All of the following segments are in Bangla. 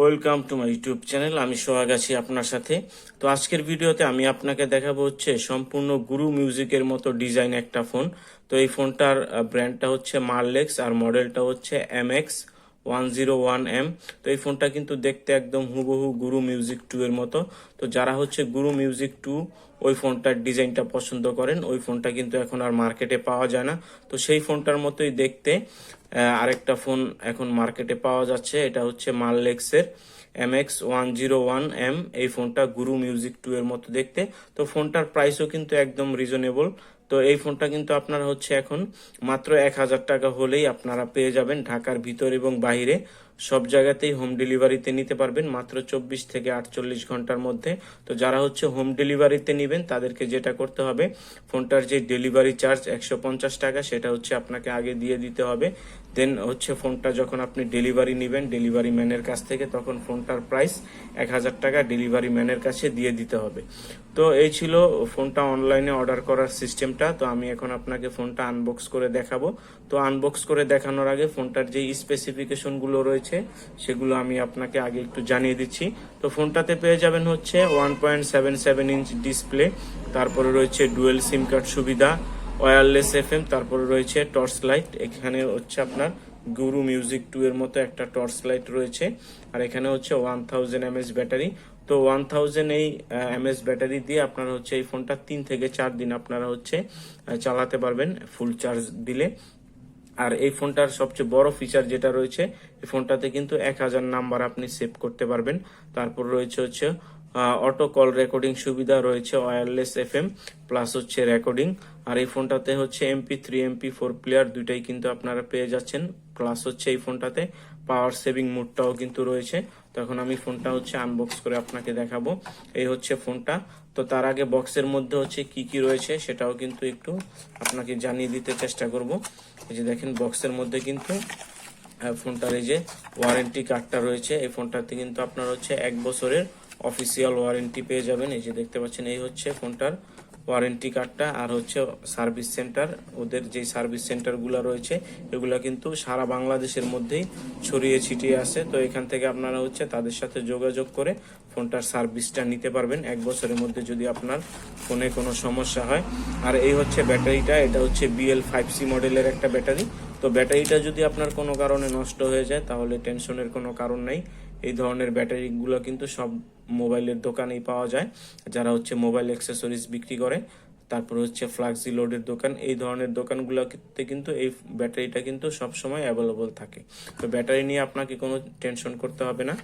Welcome to my YouTube channel, আমি সোহাগ আছি আপনার সাথে। তো আজকের ভিডিওতে আমি আপনাকে দেখাবো হচ্ছে সম্পূর্ণ গুরু মিউজিকের মতো ডিজাইন একটা ফোন। তো এই ফোনটার ব্র্যান্ডটা হচ্ছে মার্লেক্স আর মডেলটা হচ্ছে M X. One zero one M তো এই ফোনটা কিন্তু দেখতে একদম হুবহু গুরু মিউজিক টু এর মতো। তো যারা হচ্ছে গুরু মিউজিক টু ওই ফোনটার ডিজাইনটা পছন্দ করেন, ওই ফোনটা কিন্তু এখন আর মার্কেটে পাওয়া যায় না। তো সেই ফোনটার মতোই দেখতে আরেকটা ফোন এখন মার্কেটে পাওয়া যাচ্ছে, এটা হচ্ছে মারলেক্সের M X one zero one M এই ফোনটা গুরু মিউজিক টু এর মতো দেখতে। তো ফোনটার প্রাইসও কিন্তু একদম রিজনেবল তো এই ফোনটা কিন্তু আপনারা হচ্ছে এখন মাত্র এক হাজার টাকা হলেই আপনারা পেয়ে যাবেন ঢাকার ভিতর এবং বাহিরে। সব জায়গাতেই হোম ডেলিভারিতে নিতে পারবেন মাত্র চব্বিশ থেকে আটচল্লিশ ঘণ্টার মধ্যে। তো যারা হচ্ছে হোম ডেলিভারিতে নেবেন, তাদেরকে যেটা করতে হবে, ফোনটার যে ডেলিভারি চার্জ একশো পঞ্চাশ টাকা, সেটা হচ্ছে আপনাকে আগে দিয়ে দিতে হবে। দেন হচ্ছে ফোনটা যখন আপনি ডেলিভারি নেবেন ডেলিভারি ম্যানের কাছ থেকে তখন ফোনটার প্রাইস এক হাজার টাকা ডেলিভারি ম্যানের কাছে দিয়ে দিতে হবে। তো এই ছিল ফোনটা অনলাইনে অর্ডার করার সিস্টেমটা তো আমি এখন আপনাকে ফোনটা আনবক্স করে দেখাবো। তো আনবক্স করে দেখানোর আগে ফোনটার যে স্পেসিফিকেশনগুলো রয়েছে, সেগুলো আমি আপনাকে আগে একটু জানিয়ে দিচ্ছি। তো ফোনটাতে পেয়ে যাবেন হচ্ছে one point seven seven inch display তারপরে রয়েছে ডুয়েল সিম কার্ড সুবিধা ওয়্যারলেস এফ এম তারপরে রয়েছে টর্চ লাইট এখানে হচ্ছে আপনার গুরু মিউজিক টু এর মতো একটা টর্চ লাইট রয়েছে, আর এখানে হচ্ছে ওয়ান থাউজেন্ড এমএস ব্যাটারি তো ওয়ান থাউজেন্ড এই এমএস ব্যাটারি দিয়ে আপনারা হচ্ছে এই ফোনটা তিন থেকে চার দিন আপনারা হচ্ছে চালাতে পারবেন ফুল চার্জ দিলে। আর এই ফোনটার সবচেয়ে বড় ফিচার যেটা রয়েছে, এই ফোনটাতে কিন্তু এক হাজার নাম্বার আপনি সেভ করতে পারবেন। তারপর রয়েছে হচ্ছে অটো কল রেকর্ডিং সুবিধা রয়েছে ওয়্যারলেস এফ এম প্লাস হচ্ছে রেকর্ডিং আর এই ফোনটাতে হচ্ছে MP three MP four player দুইটাই কিন্তু আপনারা পেয়ে যাচ্ছেন। প্লাস হচ্ছে এই ফোনটাতে পাওয়ার সেভিং মোডটাও কিন্তু রয়েছে। তখন আমি ফোনটা হচ্ছে আনবক্স করে আপনাকে দেখাবো। এই হচ্ছে ফোনটা। তো তার আগে বক্সের মধ্যে হচ্ছে কি কি রয়েছে সেটাও কিন্তু একটু আপনাকে জানিয়ে দিতে চেষ্টা করব। এই যে দেখেন বক্সের মধ্যে কিন্তু ফোনটার এই যে ওয়ারেন্টি কার্ডটা রয়েছে। এই ফোনটাতে কিন্তু আপনার হচ্ছে এক বছরের অফিসিয়াল ওয়ারেন্টি পেয়ে যাবেন। এই যে দেখতে পাচ্ছেন, এই হচ্ছে ফোনটার ওয়ারেন্টি কার্ডটা আর হচ্ছে সার্ভিস সেন্টার ওদের যে সার্ভিস সেন্টারগুলো রয়েছে, এগুলো কিন্তু সারা বাংলাদেশের মধ্যেই ছড়িয়ে ছিটিয়ে আছে। তো এখান থেকে আপনারা হচ্ছে তাদের সাথে যোগাযোগ করে ফোনটার সার্ভিসটা নিতে পারবেন। এক বছরের মধ্যে যদি আপনার ফোনে কোনো সমস্যা হয়। আর এই হচ্ছে ব্যাটারিটা, এটা হচ্ছে বিএল ফাইভ সি মডেলের একটা ব্যাটারি। তো ব্যাটারিটা যদি আপনার কোনো কারণে নষ্ট হয়ে যায়, তাহলে টেনশনের কোনো কারণ নেই। এই ধরনের ব্যাটারিগুলো কিন্তু সব মোবাইলের দোকানেই পাওয়া যায়। যারা হচ্ছে মোবাইল অ্যাক্সেসরিজ বিক্রি করে, তারপর হচ্ছে ফ্লাক্সি লোডের দোকান, এই ধরনের দোকানগুলোতে কিন্তু এই ব্যাটারিটা কিন্তু সব সময় অ্যাভেলেবল থাকে। তো ব্যাটারি নিয়ে আপনাকে কোনো টেনশন করতে হবে না।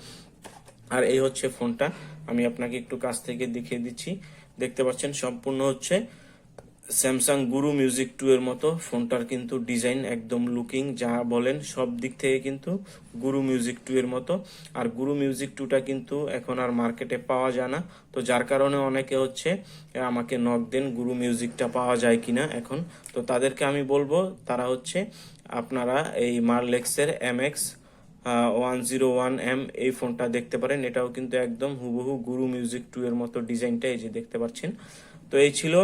আর এই হচ্ছে ফোনটা, আমি আপনাকে একটু কাছ থেকে দেখিয়ে দিচ্ছি। দেখতে পাচ্ছেন সম্পূর্ণ হচ্ছে স্যামসাং গুরু মিউজিক টু এর মতো, ফোনটার কিন্তু ডিজাইন একদম লুকিং যা বলেন সব দিক থেকে কিন্তু গুরু মিউজিক টু এর মতো। আর গুরু মিউজিক টুটা কিন্তু এখন আর মার্কেটে পাওয়া যায় না। তো যার কারণে অনেকে হচ্ছে আমাকে নক দেন গুরু মিউজিকটা পাওয়া যায় কিনা এখন। তো তাদেরকে আমি বলব, তারা হচ্ছে আপনারা এই মার্লেক্সের M X one zero one M এই ফোনটা দেখতে পারেন। এটাও কিন্তু একদম হুবহু গুরু মিউজিক টু এর মতো ডিজাইনটা এই যে দেখতে পাচ্ছেন। তো এই ছিল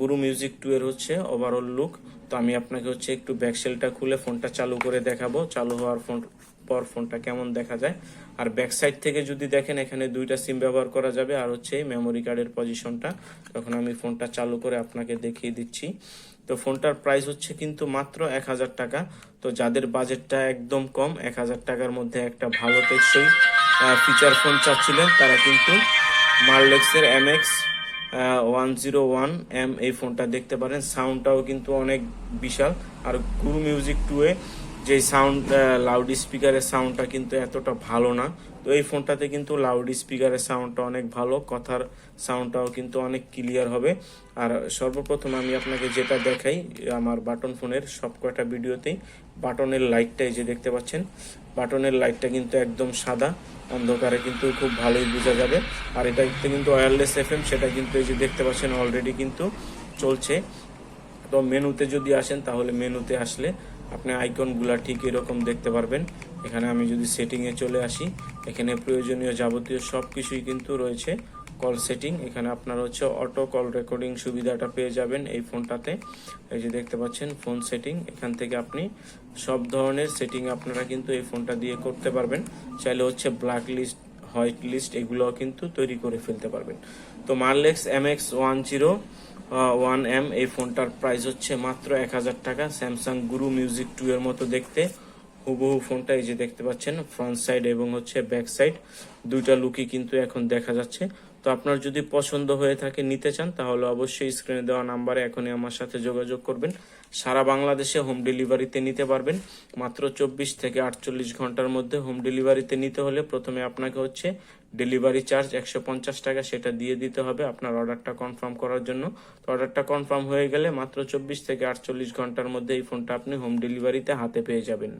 গুরু মিউজিক টু এর হচ্ছে ওভারঅল লুক তো আমি আপনাকে হচ্ছে একটু ব্যাকসেলটা খুলে ফোনটা চালু করে দেখাবো। চালু হওয়ার ফোন পর ফোনটা কেমন দেখা যায়। আর ব্যাক সাইড থেকে যদি দেখেন, এখানে দুইটা সিম ব্যবহার করা যাবে। আর হচ্ছে এই মেমোরি কার্ডের পজিশনটা তখন আমি ফোনটা চালু করে আপনাকে দেখিয়ে দিচ্ছি। তো ফোনটার প্রাইস হচ্ছে কিন্তু মাত্র এক হাজার টাকা। তো যাদের বাজেটটা একদম কম, এক হাজার টাকার মধ্যে একটা ভালো টেকসই ফিচার ফোন চাচ্ছিলেন, তারা কিন্তু মার্লেক্সের M X one zero one M এই ফোনটা দেখতে পারেন। সাউন্ডটাও কিন্তু অনেক বিশাল। আর গুরু মিউজিক টু এ যে সাউন্ড লাউড স্পিকারের সাউন্ডটা কিন্তু এতটা ভালো না। তো এই ফোনটাতে কিন্তু লাউড স্পিকারের সাউন্ডটা অনেক ভালো, কথার সাউন্ডটাও কিন্তু অনেক ক্লিয়ার হবে। আর সর্বপ্রথম আমি আপনাকে যেটা দেখাই, আমার বাটন ফোনের সব কয়টা ভিডিওতেই, বাটনের লাইটটা এই যে দেখতে পাচ্ছেন, বাটনের লাইটটা কিন্তু একদম সাদা, অন্ধকারে কিন্তু খুব ভালোই বোঝা যাবে। আর এটাতে কিন্তু ওয়্যারলেস এফএম সেটা কিন্তু এই যে দেখতে পাচ্ছেন অলরেডি কিন্তু চলছে। তো মেনুতে যদি আসেন, তাহলে মেনুতে আসলে আপনি আইকনগুলা ঠিক এরকম দেখতে পারবেন। এখানে আমি যদি সেটিংয়ে চলে আসি, এখানে প্রয়োজনীয় যাবতীয় সব কিছুই কিন্তু রয়েছে। কল সেটিং এখানে আপনার হচ্ছে অটো কল রেকর্ডিং সুবিধাটা পেয়ে যাবেন এই ফোনটাতে। এই যে দেখতে পাচ্ছেন ফোন সেটিং এখান থেকে আপনি সব ধরনের সেটিং আপনারা কিন্তু এই ফোনটা দিয়ে করতে পারবেন। চাইলে হচ্ছে ব্ল্যাক লিস্ট হোয়াইট লিস্ট এগুলো কিন্তু তৈরি করে ফেলতে পারবেন। তো Marlex M X one zero one M এই ফোনটার প্রাইস হচ্ছে মাত্র এক হাজার টাকা। স্যামসাং গুরু মিউজিক টু এর মতো দেখতে। হুবহু ফোনটা এই যে দেখতে পাচ্ছেন ফ্রন্ট সাইড এবং হচ্ছে ব্যাক সাইড দুইটা লুকই কিন্তু এখন দেখা যাচ্ছে। তো আপনার যদি পছন্দ হয়ে থাকে, নিতে চান, তাহলে অবশ্যই স্ক্রিনে দেওয়া নাম্বারে এখনই আমার সাথে যোগাযোগ করবেন। সারা বাংলাদেশে হোম ডেলিভারিতে নিতে পারবেন। মাত্র চব্বিশ থেকে আটচল্লিশ ঘণ্টার মধ্যে হোম ডেলিভারিতে নিতে হলে প্রথমে আপনাকে হচ্ছে ডেলিভারি চার্জ একশো পঞ্চাশ টাকা সেটা দিয়ে দিতে হবে আপনার অর্ডারটা কনফার্ম করার জন্য। তো অর্ডারটা কনফার্ম হয়ে গেলে মাত্র চব্বিশ থেকে আটচল্লিশ ঘণ্টার মধ্যে এই ফোনটা আপনি হোম ডেলিভারিতে হাতে পেয়ে যাবেন।